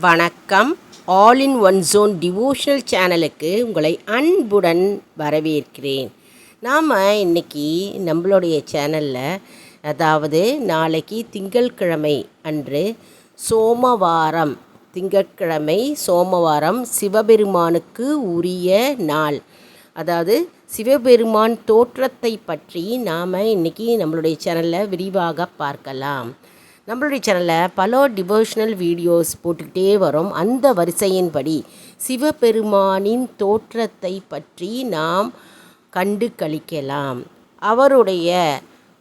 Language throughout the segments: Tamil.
வணக்கம். All in one zone devotional சேனலுக்கு உங்களை அன்புடன் வரவேற்கிறேன். நாம் இன்னைக்கு நம்மளுடைய சேனலில் அதாவது நாளைக்கு திங்கட்கிழமை அன்று சோமவாரம் திங்கட்கிழமை சோமவாரம் சிவபெருமானுக்கு உரிய நாள். அதாவது சிவபெருமான் தோற்றத்தை பற்றி நாம் இன்னைக்கு நம்மளுடைய சேனலில் விரிவாக பார்க்கலாம். நம்மளுடைய சேனலில் பல டிவோஷனல் வீடியோஸ் போட்டுக்கிட்டே வரோம். அந்த வரிசையின்படி சிவபெருமானின் தோற்றத்தை பற்றி நாம் கண்டு கழிக்கலாம். அவருடைய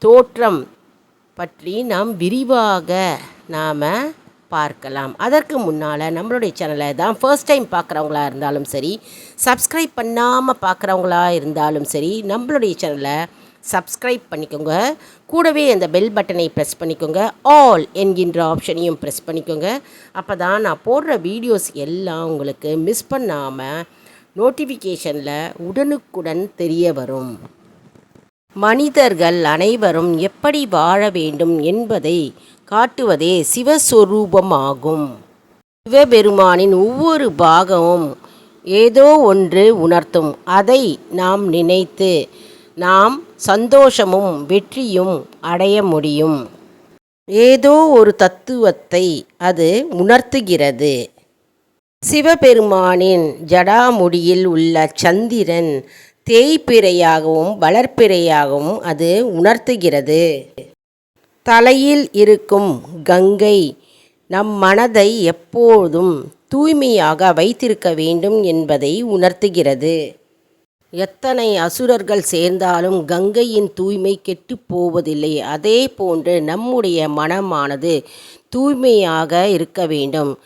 தோற்றம் பற்றி நாம் விரிவாக நாம் பார்க்கலாம். அதற்கு முன்னால் நம்மளுடைய சேனலை தான் ஃபர்ஸ்ட் டைம் பார்க்குறவங்களா இருந்தாலும் சரி சப்ஸ்கிரைப் பண்ணாமல் பார்க்குறவங்களா இருந்தாலும் சரி நம்மளுடைய சேனலை சப்ஸ்கிரைப் பண்ணிக்கோங்க. கூடவே அந்த பெல் பட்டனை ப்ரெஸ் பண்ணிக்கோங்க. ஆல் என்கின்ற ஆப்ஷனையும் ப்ரெஸ் பண்ணிக்கோங்க. அப்போ தான் நான் போடுற வீடியோஸ் எல்லாம் உங்களுக்கு மிஸ் பண்ணாமல் நோட்டிஃபிகேஷனில் உடனுக்குடன் தெரிய வரும். மனிதர்கள் அனைவரும் எப்படி வாழ வேண்டும் என்பதை காட்டுவதே சிவஸ்வரூபமாகும். சிவபெருமானின் ஒவ்வொரு பாகமும் ஏதோ ஒன்று உணர்த்தும். அதை நாம் நினைத்து நாம் சந்தோஷமும் வெற்றியும் அடைய முடியும். ஏதோ ஒரு தத்துவத்தை அது உணர்த்துகிறது. சிவபெருமானின் ஜடாமுடியில் உள்ள சந்திரன் தேய்பிறையாகவும் வளர்ப்பிறையாகவும் அது உணர்த்துகிறது. தலையில் இருக்கும் கங்கை நம் மனதை எப்போதும் தூய்மையாக வைத்திருக்க வேண்டும் என்பதை உணர்த்துகிறது. எத்தனை அசுரர்கள் சேர்ந்தாலும் கங்கையின் தூய்மை கெட்டுப் போவதில்லை. அதே போன்று நம்முடைய மனமானது தூய்மையாக இருக்க வேண்டும்.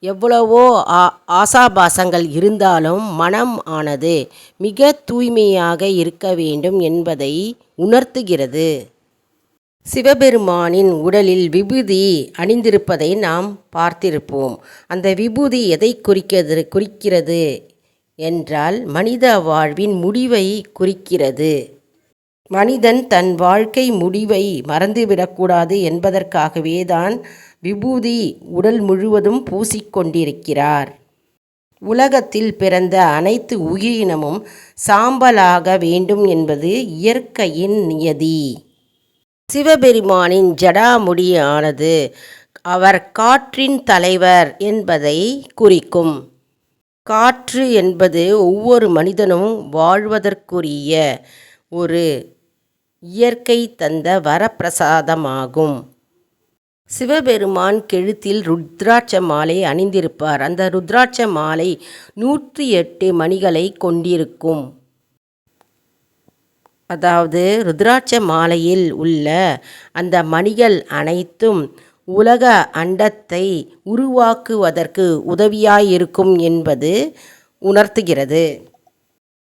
எவ்வளவோ ஆ ஆசாபாசங்கள் இருந்தாலும் மனம் ஆனது மிக தூய்மையாக இருக்க வேண்டும் என்பதை உணர்த்துகிறது. சிவபெருமானின் உடலில் விபூதி அணிந்திருப்பதை நாம் பார்த்திருப்போம். அந்த விபூதி எதை குறிக்கிறது குறிக்கிறது? என்றால் மனித வாழ்வின் முடிவை குறிக்கிறது. மனிதன் தன் வாழ்க்கை முடிவை மறந்துவிடக்கூடாது என்பதற்காகவே தான் விபூதி உடல் முழுவதும் பூசிக்கொண்டிருக்கிறார் உலகத்தில் பிறந்த அனைத்து உயிரினமும் சாம்பலாக வேண்டும் என்பது இயற்கையின் நியதி. சிவபெருமானின் ஜடாமுடியானது அவர் காற்றின் தலைவர் என்பதை குறிக்கும். காற்று என்பது ஒவ்வொரு மனிதனும் வாழ்வதற்குரிய ஒரு இயற்கை தந்த வரப்பிரசாதமாகும். சிவபெருமான் கெழுத்தில் ருத்ராட்ச மாலை அணிந்திருப்பார். அந்த ருத்ராட்ச மாலை நூற்றி எட்டு மணிகளை கொண்டிருக்கும். அதாவது ருத்ராட்ச மாலையில் உள்ள அந்த மணிகள் அனைத்தும் உலக அண்டத்தை உருவாக்குவதற்கு உதவியாயிருக்கும் என்பது உணர்த்துகிறது.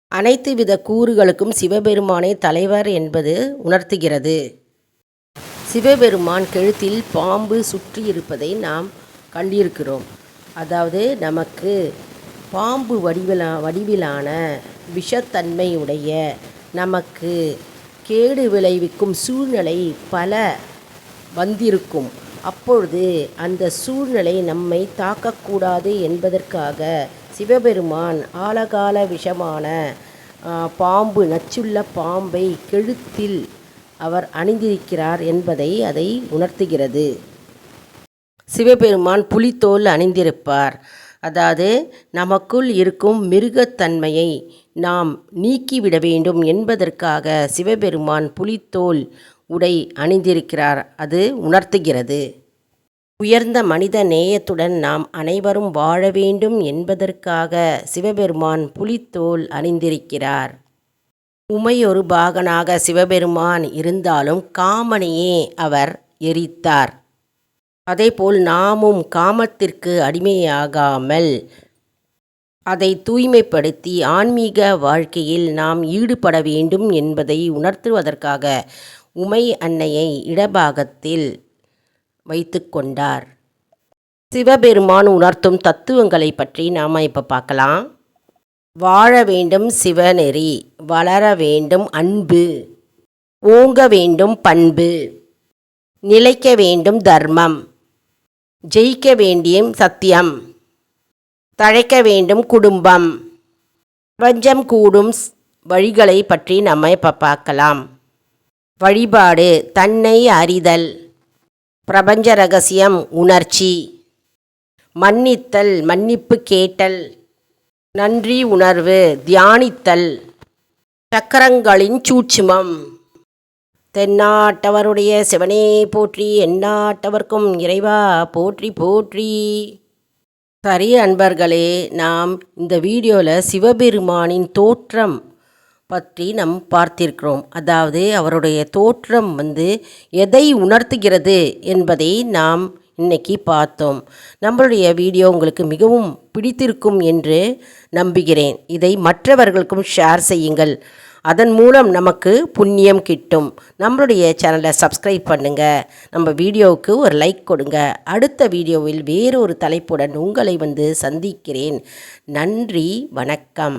அனைத்து வித கூறுகளுக்கும் சிவபெருமானே தலைவர் என்பது உணர்த்துகிறது. சிவபெருமான் கழுத்தில் பாம்பு சுற்றி இருப்பதை நாம் கண்டிருக்கிறோம். அதாவது நமக்கு பாம்பு வடிவிலா வடிவிலான விஷத்தன்மையுடைய நமக்கு கேடு விளைவிக்கும் சூழ்நிலை பல வந்திருக்கும். அப்பொழுது அந்த சூழ்நிலை நம்மை தாக்கக்கூடாது என்பதற்காக சிவபெருமான் ஆலகால விஷமான பாம்பு நச்சுள்ள பாம்பை கெழுத்தில் அவர் அணிந்திருக்கிறார் என்பதை அதை உணர்த்துகிறது. சிவபெருமான் புலித்தோல் அணிந்திருப்பார். அதாவது நமக்குள் இருக்கும் மிருகத்தன்மையை நாம் நீக்கிவிட வேண்டும் என்பதற்காக சிவபெருமான் புலித்தோல் உடை அணிந்திருக்கிறார் அது உணர்த்துகிறது. உயர்ந்த மனித நேயத்துடன் நாம் அனைவரும் வாழ வேண்டும் என்பதற்காக சிவபெருமான் புலித்தோல் அணிந்திருக்கிறார். உமையொரு பாகனாக சிவபெருமான் இருந்தாலும் காமனையே அவர் எரித்தார். அதேபோல் நாமும் காமத்திற்கு அடிமையாகாமல் அதை தூய்மைப்படுத்தி ஆன்மீக வாழ்க்கையில் நாம் ஈடுபட வேண்டும் என்பதை உணர்த்துவதற்காக உமை அன்னையை இடபாகத்தில் வைத்து கொண்டார் சிவபெருமான் உணர்த்தும் தத்துவங்களை பற்றி நாம் இப்போ பார்க்கலாம். வாழ வேண்டும் சிவநெறி வளர வேண்டும் அன்பு ஓங்க வேண்டும் பண்பு நிலைக்க வேண்டும் தர்மம் ஜெயிக்க வேண்டியும் சத்தியம் தழைக்க வேண்டும் குடும்பம் பிரபஞ்சம் கூடும் ஸ்- வழிகளை பற்றி நம்ம இப்போ பார்க்கலாம். வழிபாடு தன்னை அறிதல் பிரபஞ்ச ரகசியம் உணர்ச்சி மன்னித்தல் மன்னிப்பு கேட்டல் நன்றி உணர்வு தியானித்தல் சக்கரங்களின் சூட்சுமம். தென்னாட்டவருடைய சிவனே போற்றி எந்நாட்டவர்க்கும் இறைவா போற்றி போற்றி. சரி அன்பர்களே நாம் இந்த வீடியோவில் சிவபெருமானின் தோற்றம் பற்றி நம் பார்த்திருக்கிறோம். அதாவது அவருடைய தோற்றம் வந்து எதை உணர்த்துகிறது என்பதை நாம் இன்னைக்கு பார்த்தோம். நம்மளுடைய வீடியோ உங்களுக்கு மிகவும் பிடித்திருக்கும் என்று நம்புகிறேன். இதை மற்றவர்களுக்கும் ஷேர் செய்யுங்கள். அதன் மூலம் நமக்கு புண்ணியம் கிட்டும். நம்மளுடைய சேனலை சப்ஸ்கிரைப் பண்ணுங்கள் நம்ம வீடியோவுக்கு ஒரு லைக் கொடுங்க. அடுத்த வீடியோவில் வேறொரு தலைப்புடன் உங்களை வந்து சந்திக்கிறேன். நன்றி வணக்கம்.